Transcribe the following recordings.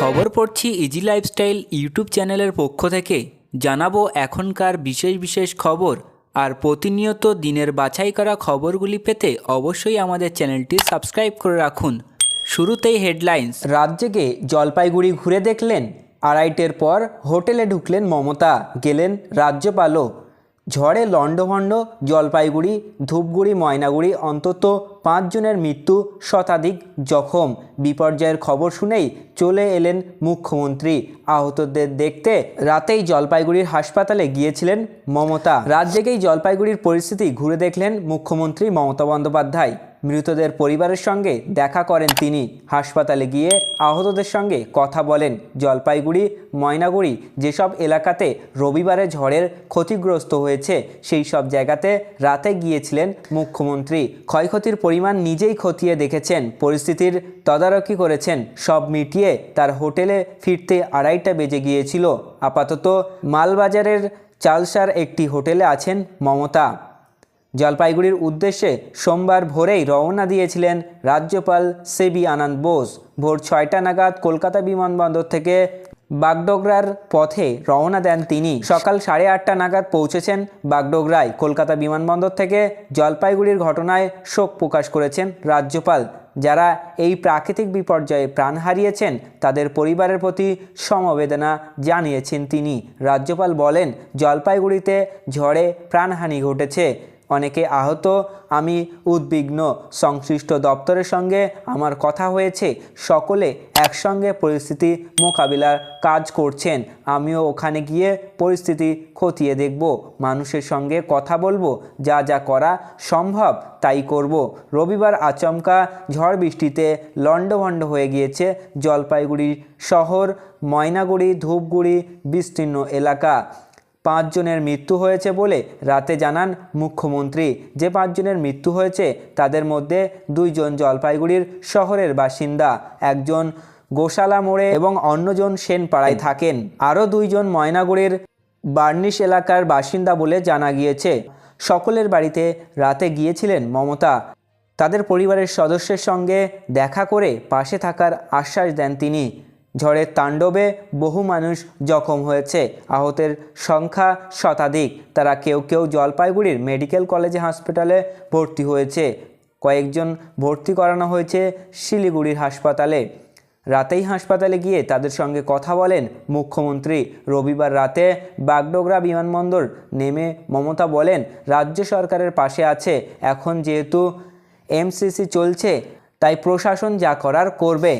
খবর পড়ছি easy lifestyle YouTube চ্যানেলের পক্ষ থেকে। জানাব এখনকার বিশেষ বিশেষ খবর আর প্রতিনিয়ত দিনের বাছাই করা খবরগুলি পেতে অবশ্যই আমাদের চ্যানেলটি সাবস্ক্রাইব করে রাখুন। শুরুতেই হেডলাইন্স রাত জেগে জলপাইগুড়ি ঘুরে দেখলেন, আড়াইটের পর হোটেলে ঢুকলেন মমতা, গেলেন রাজ্যপালও। ঝড়ে লণ্ডভণ্ড, জলপাইগুড়ি, ধূপগুড়ি, ময়নাগুড়ি, অন্তত পাঁচজনের মৃত্যু শতাধিক জখম। বিপর্যয়ের খবর শুনেই চলে এলেন মুখ্যমন্ত্রী। আহতদের দেখতে রাতেই জলপাইগুড়ির হাসপাতালে গিয়েছিলেন মমতা। রাত জেগেই জলপাইগুড়ির পরিস্থিতি ঘুরে দেখলেন মুখ্যমন্ত্রী মমতা বন্দ্যোপাধ্যায়। মৃতদের পরিবারের সঙ্গে দেখা করেন তিনি। হাসপাতালে গিয়ে আহতদের সঙ্গে কথা বলেন। জলপাইগুড়ি, ময়নাগুড়ি যেসব এলাকাতে রবিবারে ঝড়ের ক্ষতিগ্রস্ত হয়েছে, সেই সব জায়গাতে রাতে গিয়েছিলেন মুখ্যমন্ত্রী। ক্ষয়ক্ষতির পরিমাণ নিজেই খতিয়ে দেখেছেন। পরিস্থিতির তদারকি করেছেন। সব মিটিয়ে তার হোটেলে ফিরতে আড়াইটা বেজে গিয়েছিল। আপাতত মালবাজারের চালসার একটি হোটেলে আছেন মমতা। জলপাইগুড়ির উদ্দেশ্যে সোমবার ভোরেই রওনা দিয়েছিলেন রাজ্যপাল সেবি আনন্দ বোস। ভোর ছয়টা নাগাদ কলকাতা বিমানবন্দর থেকে বাগডোগরার পথে রওনা দেন তিনি। সকাল সাড়ে আটটা নাগাদ পৌঁছেছেন বাগডোগরায়। কলকাতা বিমানবন্দর থেকে জলপাইগুড়ির ঘটনায় শোক প্রকাশ করেছেন রাজ্যপাল। যারা এই প্রাকৃতিক বিপর্যয়ে প্রাণ হারিয়েছেন, তাদের পরিবারের প্রতি সমবেদনা জানিয়েছেন তিনি। রাজ্যপাল বলেন, জলপাইগুড়িতে ঝড়ে প্রাণহানি ঘটেছে। অনেকে আহত। আমি উদ্বিগ্ন। সংশ্লিষ্ট দপ্তরের সঙ্গে আমার কথা হয়েছে। সকলে একসঙ্গে পরিস্থিতি মোকাবিলার কাজ করছেন। আমিও ওখানে গিয়ে পরিস্থিতি খতিয়ে দেখব। মানুষের সঙ্গে কথা বলব। যা যা করা সম্ভব তাই করব। রবিবার আচমকা ঝড় বৃষ্টিতে লণ্ডভণ্ড হয়ে গিয়েছে জলপাইগুড়ি শহর, ময়নাগুড়ি, ধূপগুড়ি বিস্তীর্ণ এলাকা। পাঁচজনের মৃত্যু হয়েছে বলে রাতে জানান মুখ্যমন্ত্রী। যে পাঁচজনের মৃত্যু হয়েছে, তাদের মধ্যে দুইজন জলপাইগুড়ির শহরের বাসিন্দা, একজন গোশালা মোড়ে এবং অন্যজন সেনপাড়ায় থাকেন। আরও দুইজন ময়নাগুড়ির বার্নিশ এলাকার বাসিন্দা বলে জানা গিয়েছে। সকলের বাড়িতে রাতে গিয়েছিলেন মমতা। তাদের পরিবারের সদস্যের সঙ্গে দেখা করে পাশে থাকার আশ্বাস দেন তিনি। ঝড়ের তাণ্ডবে বহু মানুষ জখম হয়েছে। আহতের সংখ্যা শতাধিক। তারা কেউ কেউ জলপাইগুড়ির মেডিকেল কলেজে হাসপাতালে ভর্তি হয়েছে। কয়েকজন ভর্তি করানো হয়েছে শিলিগুড়ির হাসপাতালে। রাতেই হাসপাতালে গিয়ে তাদের সঙ্গে কথা বলেন মুখ্যমন্ত্রী। রবিবার রাতে বাগডোগরা বিমানবন্দর নেমে মমতা বলেন, রাজ্য সরকারের পাশে আছে। এখন যেহেতু এমসিসি চলছে, তাই প্রশাসন যা করার করবে।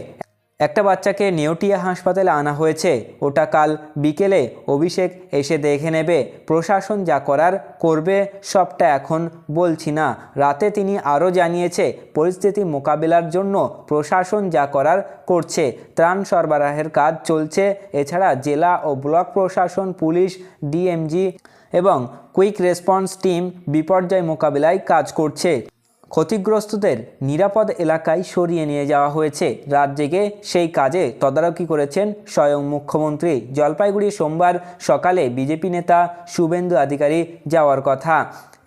একটা বাচ্চাকে নেওটিয়া হাসপাতালে আনা হয়েছে। ওটা কাল বিকেলে অভিষেক এসে দেখে নেবে, প্রশাসন যা করার করবে সবটা এখন বলছি না। রাতে তিনি আরও জানিয়েছে, পরিস্থিতি মোকাবিলার জন্য প্রশাসন যা করার করছে, ত্রাণ সরবরাহের কাজ চলছে। এছাড়া জেলা ও ব্লক প্রশাসন, পুলিশ, ডিএমজি এবং কুইক রেসপন্স টিম বিপর্যয় মোকাবিলায় কাজ করছে। ক্ষতিগ্রস্তদের নিরাপদ এলাকায় সরিয়ে নিয়ে যাওয়া হয়েছে। রাত জেগে সেই কাজে তদারকি করেছেন স্বয়ং মুখ্যমন্ত্রী। জলপাইগুড়ি সোমবার সকালে বিজেপি নেতা শুভেন্দু আধিকারী যাওয়ার কথা।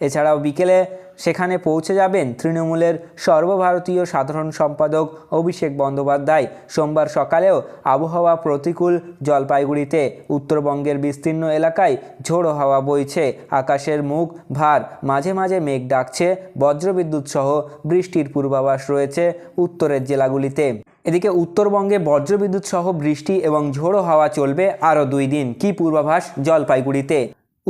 এছাড়াও বিকেলে সেখানে পৌঁছে যাবেন তৃণমূলের সর্বভারতীয় সাধারণ সম্পাদক অভিষেক বন্দ্যোপাধ্যায়। সোমবার সকালেও আবহাওয়া প্রতিকূল, জলপাইগুড়িতে উত্তরবঙ্গের বিস্তীর্ণ এলাকায় ঝোড়ো হাওয়া বইছে। আকাশের মুখ ভার, মাঝে মাঝে মেঘ ডাকছে, বজ্রবিদ্যুৎ সহ বৃষ্টির পূর্বাভাস রয়েছে উত্তরের জেলাগুলিতে। এদিকে উত্তরবঙ্গে বজ্রবিদ্যুৎ সহ বৃষ্টি এবং ঝোড়ো হাওয়া চলবে আরও দুই দিন। কি পূর্বাভাস? জলপাইগুড়িতে।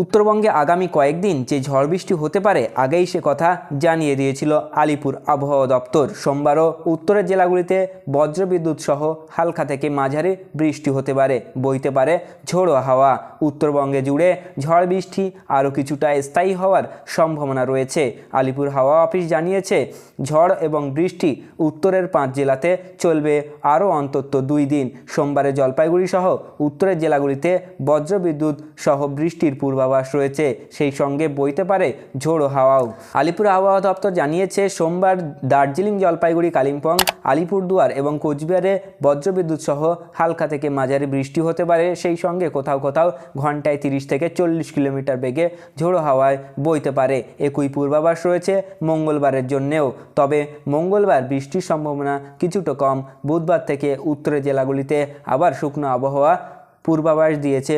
উত্তরবঙ্গে আগামী কয়েকদিন যে ঝড় বৃষ্টি হতে পারে, আগেই সে কথা জানিয়ে দিয়েছিল আলিপুর আবহাওয়া দপ্তর। সোমবারও উত্তরের জেলাগুলিতে বজ্রবিদ্যুৎ সহ হালকা থেকে মাঝারি বৃষ্টি হতে পারে, বইতে পারে ঝোড়ো হাওয়া। উত্তরবঙ্গে জুড়ে ঝড় বৃষ্টি আরও কিছুটা স্থায়ী হওয়ার সম্ভাবনা রয়েছে। আলিপুর হাওয়া অফিস জানিয়েছে, ঝড় এবং বৃষ্টি উত্তরের পাঁচ জেলাতে চলবে আরও অন্তত দুই দিন। সোমবারে জলপাইগুড়ি সহ উত্তরের জেলাগুলিতে বজ্রবিদ্যুৎ সহ বৃষ্টির পূর্বাভাস পূর্বাভাস রয়েছে, সেই সঙ্গে বইতে পারে ঝোড়ো হাওয়াও। আলিপুর আবহাওয়া দপ্তর জানিয়েছে, সোমবার দার্জিলিং জলপাইগুড়ি, কালিম্পং, আলিপুরদুয়ার এবং কোচবিহারে বজ্রবিদ্যুৎ সহ হালকা থেকে মাঝারি বৃষ্টি হতে পারে। সেই সঙ্গে কোথাও কোথাও ঘন্টায় তিরিশ থেকে চল্লিশ কিলোমিটার বেগে ঝোড়ো হাওয়ায় বইতে পারে। একই পূর্বাভাস রয়েছে মঙ্গলবারের জন্যেও। তবে মঙ্গলবার বৃষ্টির সম্ভাবনা কিছুটা কম। বুধবার থেকে উত্তরের জেলাগুলিতে আবার শুকনো আবহাওয়া পূর্বাভাস দিয়েছে